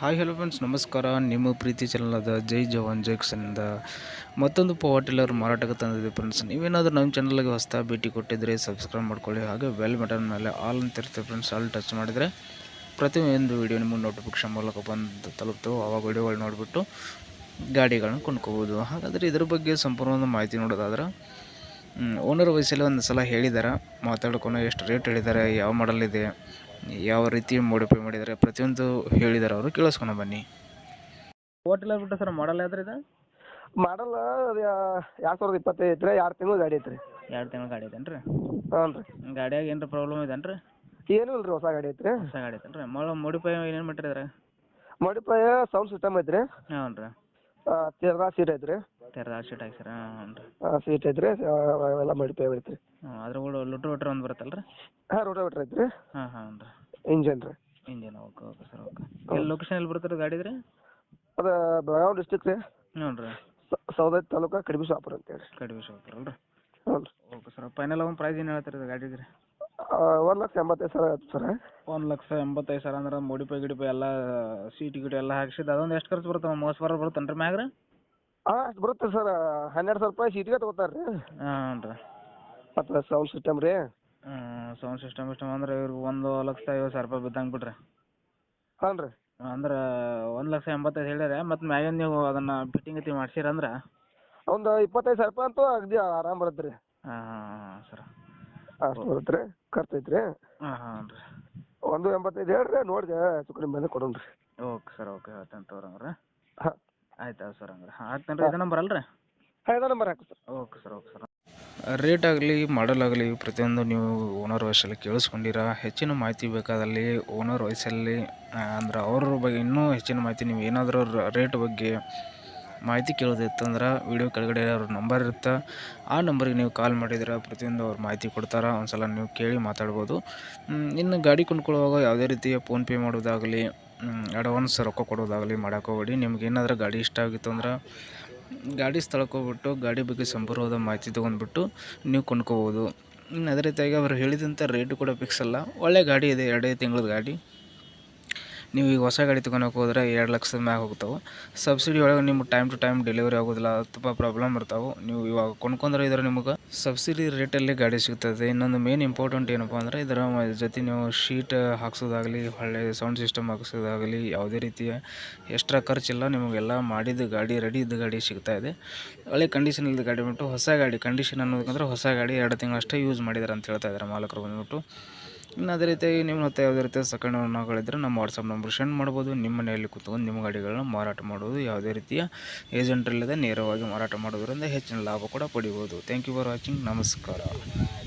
Hi hello friends ನಮಸ್ಕಾರ. ನಿಮ್ಮ ಪ್ರೀತಿ ಚಾನಲಾದ ಜೈ ಜವಾನ್ ಜೈಕ್ಸನ್ನಿಂದ ಮತ್ತೊಂದು ಪವರ್ ಟಿಲ್ಲರ್ ಮಾರಾಟಕ್ಕೆ ತಂದಿದೆ ಫ್ರೆಂಡ್ಸ್ ನೀವೇನಾದರೂ ನಮ್ಮ ಚಾನಲ್ಗೆ ಹೊಸ ಭೇಟಿ ಕೊಟ್ಟಿದ್ರೆ ಸಬ್ಸ್ಕ್ರೈಬ್ ಮಾಡ್ಕೊಳ್ಳಿ. ಹಾಗೆ ವೆಲ್ ಬಟನ್ ಮೇಲೆ ಆಲ್ ಅಂತ ಇರುತ್ತೆ ಫ್ರೆಂಡ್ಸ್ ಆಲ್ ಟಚ್ ಮಾಡಿದರೆ ಪ್ರತಿಯೊಂದು ವೀಡಿಯೋ ನಿಮಗೆ ನೋಟಿಫಿಕೇಶನ್ ಮೂಲಕ ಬಂದು ತಲುಪ್ತೇವೆ. ಆವಾಗ ವೀಡಿಯೋಗಳು ನೋಡಿಬಿಟ್ಟು ಗಾಡಿಗಳನ್ನ ಕೊಂಡ್ಕೋಬೋದು. ಹಾಗಾದರೆ ಇದ್ರ ಬಗ್ಗೆ ಸಂಪೂರ್ಣವಾದ ಮಾಹಿತಿ ನೋಡೋದಾದ್ರೆ ಓನರ್ ವಯಸ್ಸಲ್ಲಿ ಒಂದು ಸಲ ಹೇಳಿದ್ದಾರೆ ಮಾತಾಡ್ಕೊಂಡು ಎಷ್ಟು ರೇಟ್ ಹೇಳಿದ್ದಾರೆ ಯಾವ ಮಾಡಲ್ ಇದೆ ಯಾವ ರೀತಿ ಮೋಡಿಫೈ ಮಾಡಿದ್ದಾರೆ ಪ್ರತಿಯೊಂದು ಹೇಳಿದ್ದಾರೆ ಅವರು. ಕೇಳಿಸ್ಕೊಂಡು ಬನ್ನಿ. ಹೋಟೆಲ್ ಬಿಟ್ಟು ಸರ್ ಮಾಡಲ್ ಯಾವ್ದು ಇದು? ಮಾಡಲ್ಲ ಅದು ಎರಡು ಸಾವಿರದ ಇಪ್ಪತ್ತೈದು ಐತ್ರಿ ಎರಡು ತಿಂಗಳು ಗಾಡಿ ಐತ್ರಿ. ಎರಡು ತಿಂಗಳ ಗಾಡಿ ಐತೇನು ರೀ ಹಾಂ ರೀ. ಗಾಡಿಯಾಗ ಏನಾರ ಪ್ರಾಬ್ಲಮ್ ಇದೇನ್ರಿ? ರೀ ಏನೂ ಇಲ್ಲ ರೀ ಹೊಸ ಗಾಡಿ ಐತ್ರಿ. ಹೊಸ ಗಾಡಿ ಐತೇನ್ರಿ? ರೀ ಮೋಡಿಫೈ ಮಾಡಿಫೈ ಏನೇನು ಮಾಡಿರಿದ್ರೆ? ಮೋಡಿಫೈ ಸೌಂಡ್ ಸಿಸ್ಟಮ್ ಐತ್ರಿ. ಹ್ಞೂ ರೀ. ತೆರ್ದ ಸೀಟ್ ಐತ್ರಿ. ತೆರೆದ ಶೀಟ್ ಹಾಕ್ಸಿರ ಹ್ಞೂ ರೀ ಸೀಟ್ ಐತ್ರಿ ಅವೆಲ್ಲ ಮಾಡಿಫೈ ಐತ್ರಿ ಹ್ಞೂ ಅದ್ರ ಕೂಡ ಲುಟ್ರ್ ವಟ್ರ್ ಒಂದು ಬರುತ್ತಲ್ಲ ರೀ ಹಾಂ ರೋಟೋವೇಟ್ರ್ ಐತ್ರಿ. ಹಾಂ ಹಾಂ ರೀ ಇಂಜನ್ ರೀ. Engine okay okay sir okay. ಎಲ್ಲಿ ಲೊಕೇಶನ್ ಎಲ್ಲಿ ಬರುತ್ತೆ ರೀ ಗಾಡಿ ರೀ? ಅದು ಬೆಳಗಾವಿ ಡಿಸ್ಟಿಕ್ ರೀ. ಹ್ಞೂ ರೀ ಸೌದತ್ತಿ ತಾಲೂಕು ಕಡಿಮೆ ಶಾಪುರ ಅಂತೇಳಿ. ಕಡಿಮೆ ಶಾಪುರ ಅಲ್ಲ ರೀ ಹ್ಞೂ ರೀ ಓಕೆ ಸರ್ ಫೈನಲ್ ಒಂದು ಪ್ರೈಸ್ ಏನು ಹೇಳ್ತೀರಿ ಗಾಡಿಗೆ ರೀ? ಒಂದು ಲಕ್ಷ ಎಂಬತ್ತೈದು ಸಾವಿರ ಆಯ್ತು ಸರ್. ಒಂದು ಲಕ್ಷ ಎಂಬತ್ತೈದು ಸಾವಿರ ಅಂದ್ರೆ ಮೋಡಿಫೈ ಗಿಡಿಫೈ ಎಲ್ಲ ಸೀಟ್ ಗಿಟ್ ಎಲ್ಲ ಹಾಕ್ಸಿದ್. ಅದೊಂದು ಎಷ್ಟು ಖರ್ಚು ಬರುತ್ತೆ ಮೂವತ್ತು ಸಾವಿರ ಬರುತ್ತೆ ರೀ ಮ್ಯಾಗ ರೀ? ಹಾಂ ಅಷ್ಟು ಬರುತ್ತೆ ಸರ್. ಹನ್ನೆರಡು ಸಾವಿರ ರೂಪಾಯಿ ಸೀಟ್ಗೆ ತೊಗೋತಾರೆ ರೀ. ಹಾಂ ರೀ ಮತ್ತು ಸೌಂಡ್ ಸಿಸ್ಟಮ್ ರೀ. ಸೌಂಡ್ ಸಿಸ್ಟಮ್ ಸಿಸ್ಟಮ್ ಅಂದ್ರೆ ಇವ್ರಿಗೆ ಒಂದು ಲಕ್ಷ ಐವತ್ತು ಸಾವಿರ ರೂಪಾಯಿ ಬಿದ್ದಂಗೆ ಬಿಡ್ರಿ. ಹಾಂ ರೀ. ಅಂದ್ರೆ ಒಂದ್ ಲಕ್ಷ ಎಂಬತ್ತೈದು ಹೇಳ್ಯಾರ ಮತ್ತು ಮ್ಯಾಗಿನ ನೀವು ಅದನ್ನು ಫಿಟ್ಟಿಂಗ್ ಗಿಟ್ಟಿಂಗ್ ಮಾಡ್ಸಿರಂದ್ರೆ ಒಂದು ಇಪ್ಪತ್ತೈದು ಸಾವಿರ ರೂಪಾಯಿ ಅಂತೂ ಅಗದಿ ಆರಾಮ್ ಬರುತ್ತೆ ರೀ. ಹಾಂ ಹಾಂ ಸರ್. ಅಷ್ಟು ಬರುತ್ತೆ ರೀ. ಖರ್ಚು ಐತ್ರಿ ಹಾಂ ಹಾಂ ರೀ ಒಂದು ಎಂಬತ್ತೈದು ಹೇಳ್ರಿ ನೋಡಿ ಹೆಚ್ಚು ಮೇಲೆ ಬಂದು ಕೊಡೋಣ ರೀ ಓಕೆ ಸರ್ ಓಕೆ ಹೇಳ್ತೇನೆ ತಗೋರಿ ಹಂಗಾರೆ. ಹಾಂ. ಆಯ್ತು ಆಯ್ತು ಸರ್ ಹಂಗಾರೆ. ಹಾಕ್ತೇನೆ ರೀ ಇದೇ ನಂಬರ್ ಅಲ್ರಿ? ಹಾಂ ಇದೇ ನಂಬರ್ ಹಾಕು sir. Okay sir okay sir. Rate ಆಗಲಿ ಮಾಡಲ್ ಆಗಲಿ ಪ್ರತಿಯೊಂದು ನೀವು ಓನರ್ ವಾಯ್ಸಲ್ಲಿ ಕೇಳಿಸ್ಕೊಂಡಿರ ಹೆಚ್ಚಿನ ಮಾಹಿತಿ ಬೇಕಾದಲ್ಲಿ ಓನರ್ ವಾಯ್ಸಲ್ಲಿ ಅಂದ್ರೆ ಅವ್ರ ಬಗ್ಗೆ ಇನ್ನೂ ಹೆಚ್ಚಿನ ಮಾಹಿತಿ ನೀವು ಏನಾದರೂ ರೇಟ್ ಬಗ್ಗೆ ಮಾಹಿತಿ ಕೇಳೋದಿತ್ತಂದ್ರೆ ವಿಡಿಯೋ ಕೆಳಗಡೆ ಅವ್ರ ನಂಬರ್ ಇರುತ್ತೆ, ಆ ನಂಬರಿಗೆ ನೀವು ಕಾಲ್ ಮಾಡಿದ್ರೆ ಪ್ರತಿಯೊಂದು ಅವ್ರು ಮಾಹಿತಿ ಕೊಡ್ತಾರೆ ಒಂದು ಸಲ ನೀವು ಕೇಳಿ ಮಾತಾಡ್ಬೋದು. ಇನ್ನು ಗಾಡಿ ಕೊಂಡ್ಕೊಳ್ಳುವಾಗ ಯಾವುದೇ ರೀತಿಯ ಫೋನ್ಪೇ ಮಾಡೋದಾಗಲಿ ಅಡ್ವಾನ್ಸ್ ರೊಕ್ಕ ಕೊಡೋದಾಗಲಿ ಮಾಡೋಕೆ ಹೋಗ್ಬೇಡಿ. ನಿಮ್ಗೆ ಏನಾದರೂ ಗಾಡಿ ಇಷ್ಟ ಆಗಿತ್ತು ಅಂದ್ರೆ ಗಾಡಿ ಸ್ಥಳಕ್ಕೆ ಹೋಗ್ಬಿಟ್ಟು, ಗಾಡಿ ಬಗ್ಗೆ ಸಂಪೂರ್ಣವಾದ ಮಾಹಿತಿ ತೊಗೊಂಡ್ಬಿಟ್ಟು ನೀವು ಕೊಂಡ್ಕೋಬೋದು. ಇನ್ನು ಅದೇ ರೀತಿಯಾಗಿ ಅವರು ಹೇಳಿದಂಥ ರೇಟು ಕೂಡ ಫಿಕ್ಸ್ ಅಲ್ಲ. ಒಳ್ಳೆ ಗಾಡಿ ಇದೆ, ಎರಡೇ ತಿಂಗಳ ಗಾಡಿ. ನೀವು ಈಗ ಹೊಸ ಗಾಡಿ ತೊಗೊಳಕ್ಕೆ ಹೋದ್ರೆ ಎರಡು ಲಕ್ಷದ ಮ್ಯಾಗ ಹೋಗ್ತಾವೆ. ಸಬ್ಸಿಡಿ ಒಳಗೆ ನಿಮ್ಗೆ ಟೈಮ್ ಟು ಟೈಮ್ ಡೆಲಿವರಿ ಆಗೋದಿಲ್ಲ, ತುಂಬ ಪ್ರಾಬ್ಲಮ್ ಇರ್ತಾವೆ. ನೀವು ಇವಾಗ ಕೊಂಡ್ಕೊಂಡ್ರೆ ಇದ್ರೆ ನಿಮಗೆ ಸಬ್ಸಿಡಿ ರೇಟಲ್ಲಿ ಗಾಡಿ ಸಿಗ್ತದೆ. ಇನ್ನೊಂದು ಮೇನ್ ಇಂಪಾರ್ಟೆಂಟ್ ಏನಪ್ಪ ಅಂದರೆ ಇದರ ಜೊತೆ ನೀವು ಶೀಟ್ ಹಾಕ್ಸೋದಾಗಲಿ ಒಳ್ಳೆ ಸೌಂಡ್ ಸಿಸ್ಟಮ್ ಹಾಕ್ಸೋದಾಗಲಿ, ಯಾವುದೇ ರೀತಿಯ ಎಕ್ಸ್ಟ್ರಾ ಖರ್ಚಿಲ್ಲ. ನಿಮಗೆಲ್ಲ ಮಾಡಿದ ಗಾಡಿ ರೆಡಿ ಇದ್ದ ಗಾಡಿ ಸಿಗ್ತಾ ಇದೆ. ಒಳ್ಳೆ ಕಂಡೀಷನ್ ಇಲ್ಲದ ಗಾಡಿ ಬಿಟ್ಟು ಹೊಸ ಗಾಡಿ ಕಂಡೀಷನ್ ಅನ್ನೋದಕ್ಕಂದ್ರೆ ಹೊಸ ಗಾಡಿ ಎರಡು ತಿಂಗಳಷ್ಟೇ ಯೂಸ್ ಮಾಡಿದ್ದಾರೆ ಅಂತ ಹೇಳ್ತಾ ಇದ್ದಾರೆ ಮಾಲಕರು ಬಂದ್ಬಿಟ್ಟು. ಇನ್ನು ಅದೇ ರೀತಿಯಾಗಿ ನಿಮ್ಮ ಹತ್ರ ಯಾವುದೇ ರೀತಿಯ ಸೆಕೆಂಡ್ ಓನರ್ಗಳಿದ್ದರೆ ನಮ್ಮ ವಾಟ್ಸಪ್ ನಂಬರ್ ಸೆಂಡ್ ಮಾಡ್ಬೋದು. ನಿಮ್ಮ ಮನೆಯಲ್ಲಿ ಕೂತ್ಕೊಂಡು ನಿಮ್ಮ ಗಾಡಿಗಳನ್ನ ಮಾರಾಟ ಮಾಡೋದು ಯಾವುದೇ ರೀತಿಯ ಏಜೆಂಟ್ ಇಲ್ಲದೆ ನೇರವಾಗಿ ಮಾರಾಟ ಮಾಡೋದರಿಂದ ಹೆಚ್ಚಿನ ಲಾಭ ಕೂಡ ಪಡಿಬೋದು. ಥ್ಯಾಂಕ್ ಯು ಫಾರ್ ವಾಚಿಂಗ್ ನಮಸ್ಕಾರ.